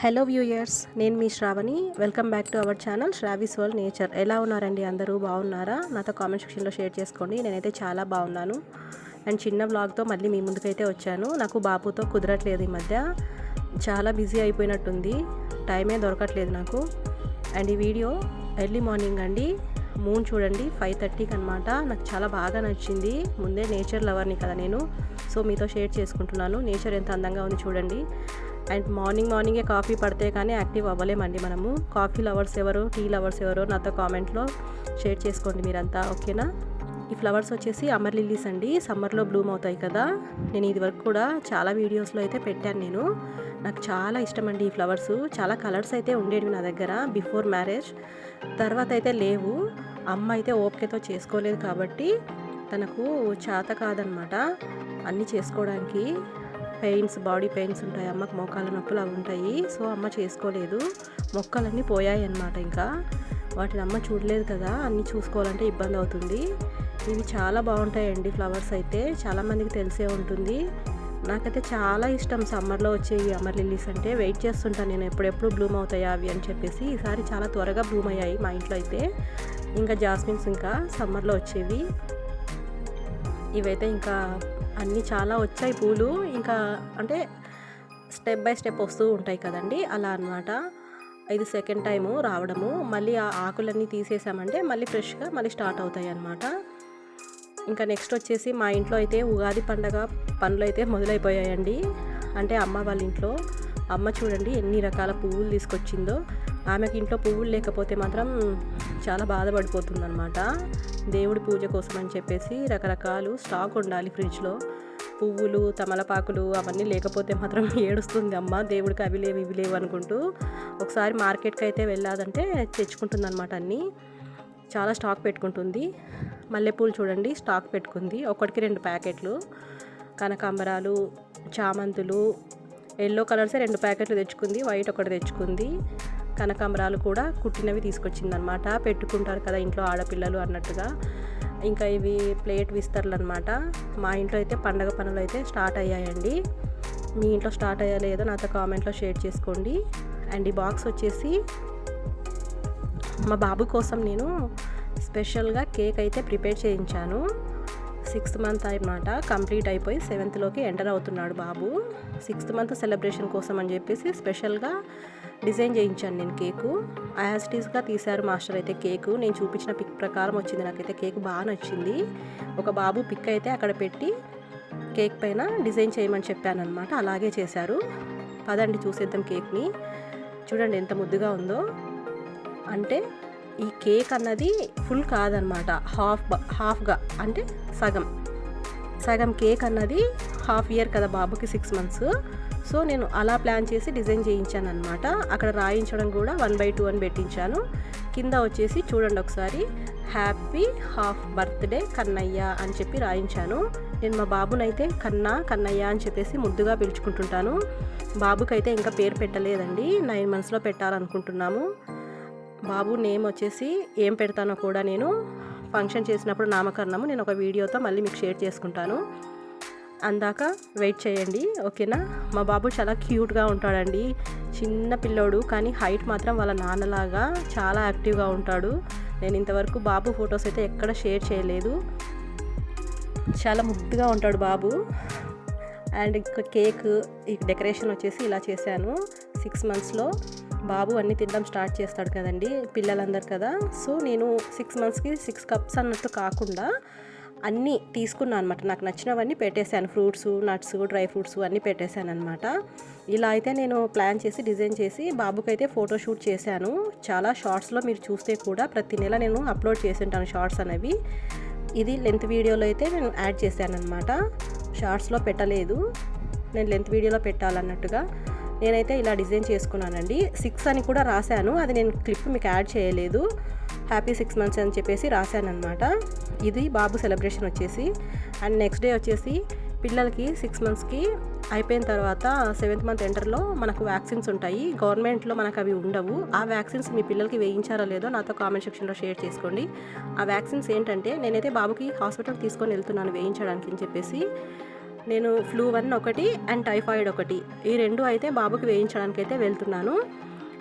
Hello viewers నేను మీ Sravani. Welcome back to our channel Sravi's world nature. ఎలా ఉన్నారండి అందరూ? బాగున్నారా? నాతో కామెంట్ సెక్షన్లో షేర్ చేసుకోండి. నేనైతే చాలా బాగున్నాను. అండ్ చిన్న బ్లాగ్తో మళ్ళీ మీ ముందుకైతే వచ్చాను. నాకు బాబుతో కుదరట్లేదు ఈ మధ్య. చాలా బిజీ అయిపోయినట్టుంది. టైమే దొరకట్లేదు నాకు. అండ్ ఈ వీడియో ఎర్లీ మార్నింగ్ అండి. మూన్ చూడండి ఫైవ్ థర్టీకి అనమాట నాకు చాలా బాగా నచ్చింది. ముందే నేచర్ లవర్ని కదా నేను. సో మీతో షేర్ చేసుకుంటున్నాను. నేచర్ ఎంత అందంగా ఉంది చూడండి. అండ్ మార్నింగ్ మార్నింగే కాఫీ పడితే కానీ యాక్టివ్ అవ్వలేమండి మనము. కాఫీ లవర్స్ ఎవరు టీ లవర్స్ ఎవరు నాతో కామెంట్లో షేర్ చేసుకోండి మీరంతా ఓకేనా? ఈ ఫ్లవర్స్ వచ్చేసి అమర్ లిల్లీస్ అండి. సమ్మర్లో బ్లూమ్ అవుతాయి కదా. నేను ఇది వరకు కూడా చాలా వీడియోస్లో అయితే పెట్టాను నేను. నాకు చాలా ఇష్టం అండి ఈ ఫ్లవర్స్. చాలా కలర్స్ అయితే ఉండేవి నా దగ్గర బిఫోర్ మ్యారేజ్. తర్వాత అయితే లేవు. అమ్మ అయితే ఓపికతో చేసుకోలేదు కాబట్టి తనకు చేత కాదనమాట అన్నీ చేసుకోవడానికి. పెయిన్స్ బాడీ పెయిన్స్ ఉంటాయి అమ్మకు మోకాళ్ళ నొప్పులు అవి ఉంటాయి. సో అమ్మ చేసుకోలేదు. మొక్కలన్నీ పోయాయి అన్నమాట ఇంకా. వాటిని అమ్మ చూడలేదు కదా అన్నీ చూసుకోవాలంటే ఇబ్బంది అవుతుంది. ఇవి చాలా బాగుంటాయండి ఫ్లవర్స్ అయితే. చాలామందికి తెలిసే ఉంటుంది. నాకైతే చాలా ఇష్టం సమ్మర్లో వచ్చేవి అమర్ లిల్లీస్ అంటే. వెయిట్ చేస్తుంటాను నేను ఎప్పుడెప్పుడు బ్లూమ్ అవుతాయా అవి అని చెప్పేసి. ఈసారి చాలా త్వరగా బ్లూమ్ అయ్యాయి మా ఇంట్లో అయితే. ఇంకా జాస్మిన్స్ ఇంకా సమ్మర్లో వచ్చేవి. ఇవైతే ఇంకా అన్నీ చాలా వచ్చాయి పూలు. ఇంకా అంటే స్టెప్ బై స్టెప్ వస్తూ ఉంటాయి కదండి. అలా అనమాట ఇది సెకండ్ టైము రావడము. మళ్ళీ ఆ ఆకులన్నీ తీసేసామంటే మళ్ళీ ఫ్రెష్గా మళ్ళీ స్టార్ట్ అవుతాయి అన్నమాట. ఇంకా నెక్స్ట్ వచ్చేసి మా ఇంట్లో అయితే ఉగాది పండగ పనులు అయితే మొదలైపోయాయండి. అంటే అమ్మ వాళ్ళ ఇంట్లో. అమ్మ చూడండి ఎన్ని రకాల పువ్వులు తీసుకొచ్చిందో. ఆమెకి ఇంట్లో పువ్వులు లేకపోతే మాత్రం చాలా బాధపడిపోతుందన్నమాట. దేవుడి పూజ కోసం అని చెప్పేసి రకరకాలు స్టాక్ ఉండాలి ఫ్రిడ్జ్లో. పువ్వులు తమలపాకులు అవన్నీ లేకపోతే మాత్రం ఏడుస్తుంది అమ్మ. దేవుడికి అవి లేవు ఇవి లేవు అనుకుంటూ ఒకసారి మార్కెట్కి అయితే వెళ్ళాదంటే తెచ్చుకుంటుంది అనమాట అన్నీ. చాలా స్టాక్ పెట్టుకుంటుంది. మల్లెపూలు చూడండి స్టాక్ పెట్టుకుంది. ఒకటికి రెండు ప్యాకెట్లు. కనకాంబరాలు చామంతులు ఎల్లో కలర్సే రెండు ప్యాకెట్లు తెచ్చుకుంది. వైట్ ఒకటి తెచ్చుకుంది. కనకాంబరాలు కూడా కుట్టినవి తీసుకొచ్చిందనమాట పెట్టుకుంటారు కదా ఇంట్లో ఆడపిల్లలు అన్నట్టుగా. ఇంకా ఇవి ప్లేట్ విస్తర్లు అనమాట మా ఇంట్లో అయితే పండగ పనులు అయితే స్టార్ట్ అయ్యాయండి. మీ ఇంట్లో స్టార్ట్ అయ్యా లేదో నాతో కామెంట్లో షేర్ చేసుకోండి. అండ్ ఈ బాక్స్ వచ్చేసి మా బాబు కోసం నేను స్పెషల్గా కేక్ అయితే ప్రిపేర్ చేయించాను. సిక్స్త్ మంత్ అనమాట కంప్లీట్ అయిపోయి సెవెంత్లోకి ఎంటర్ అవుతున్నాడు బాబు. సిక్స్త్ మంత్ సెలబ్రేషన్ కోసం అని చెప్పేసి స్పెషల్గా డిజైన్ చేయించాను నేను కేకు. యాజిటీస్గా తీశారు మాస్టర్ అయితే కేకు. నేను చూపించిన పిక్ ప్రకారం వచ్చింది. నాకైతే కేక్ బాగా నచ్చింది. ఒక బాబు పిక్ అయితే అక్కడ పెట్టి కేక్ పైన డిజైన్ చేయమని చెప్పాను అనమాట అలాగే చేశారు. పదండి చూసేద్దాం కేక్ని. చూడండి ఎంత ముద్దుగా ఉందో. అంటే ఈ కేక్ అన్నది ఫుల్ కాదనమాట హాఫ్ హాఫ్గా అంటే సగం. సగం కేక్ అన్నది హాఫ్ ఇయర్ కదా బాబుకి సిక్స్ మంత్స్. సో నేను అలా ప్లాన్ చేసి డిజైన్ చేయించాను అనమాట అక్కడ రాయించడం కూడా వన్ బై టూ అని పెట్టించాను. కింద వచ్చేసి చూడండి ఒకసారి హ్యాపీ హాఫ్ బర్త్డే కన్నయ్య అని చెప్పి రాయించాను. నేను మా బాబునైతే కన్నా కన్నయ్య అని చెప్పేసి ముద్దుగా పిలుచుకుంటుంటాను. బాబుకైతే ఇంకా పేరు పెట్టలేదండి నైన్ మంత్స్లో పెట్టాలనుకుంటున్నాము. బాబు నేమ్ వచ్చేసి ఏం పెడతానో కూడా నేను ఫంక్షన్ చేసినప్పుడు నామకరణము నేను ఒక వీడియోతో మళ్ళీ మీకు షేర్ చేసుకుంటాను. అందాక వెయిట్ చేయండి ఓకేనా? మా బాబు చాలా క్యూట్గా ఉంటాడండి చిన్న పిల్లోడు కానీ హైట్ మాత్రం వాళ్ళ నాన్నలాగా చాలా యాక్టివ్గా ఉంటాడు. నేను ఇంతవరకు బాబు ఫొటోస్ అయితే ఎక్కడ షేర్ చేయలేదు. చాలా ముద్దుగా ఉంటాడు బాబు. అండ్ ఇంకా కేక్ ఈ డెకరేషన్ వచ్చేసి ఇలా చేశాను. సిక్స్ మంత్స్లో బాబు అన్నీ తినడం స్టార్ట్ చేస్తాడు కదండి పిల్లలందరు కదా. సో నేను సిక్స్ మంత్స్కి సిక్స్ కప్స్ అన్నట్టు కాకుండా అన్నీ తీసుకున్నాను అనమాట నాకు నచ్చినవన్నీ పెట్టేశాను. ఫ్రూట్స్ నట్స్ డ్రై ఫ్రూట్స్ అన్నీ పెట్టేశాను అనమాట ఇలా అయితే నేను ప్లాన్ చేసి డిజైన్ చేసి బాబుకి అయితే ఫోటో షూట్ చేశాను. చాలా షార్ట్స్లో మీరు చూస్తే కూడా ప్రతి నెల నేను అప్లోడ్ చేసి ఉంటాను షార్ట్స్ అనేవి. ఇది లెంత్ వీడియోలో అయితే నేను యాడ్ చేశాను అనమాట షార్ట్స్లో పెట్టలేదు. నేను లెంత్ వీడియోలో పెట్టాలన్నట్టుగా. నేనైతే ఇలా డిజైన్ చేసుకున్నానండి. సిక్స్ అని కూడా రాశాను. అది నేను క్లిప్ మీకు యాడ్ చేయలేదు. హ్యాపీ సిక్స్ మంత్స్ అని చెప్పేసి రాశాను అనమాట ఇది బాబు సెలబ్రేషన్ వచ్చేసి. అండ్ నెక్స్ట్ డే వచ్చేసి పిల్లలకి సిక్స్ మంత్స్కి అయిపోయిన తర్వాత సెవెంత్ మంత్ ఎంటర్లో మనకు వ్యాక్సిన్స్ ఉంటాయి. గవర్నమెంట్లో మనకు అవి ఉండవు. ఆ వ్యాక్సిన్స్ మీ పిల్లలకి వేయించారో లేదో నాతో కామెంట్ సెక్షన్లో షేర్ చేసుకోండి. ఆ వ్యాక్సిన్స్ ఏంటంటే నేనైతే బాబుకి హాస్పిటల్ తీసుకొని వెళ్తున్నాను వేయించడానికి అని చెప్పేసి. నేను ఫ్లూ వన్ ఒకటి అండ్ టైఫాయిడ్ ఒకటి. ఈ రెండు అయితే బాబుకి వేయించడానికి అయితే వెళ్తున్నాను.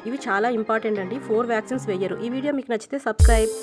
ఇవి చాలా ఇంపార్టెంట్ అండి. ఫోర్ వ్యాక్సిన్స్ వేయరు. ఈ వీడియో మీకు నచ్చితే సబ్స్క్రైబ్.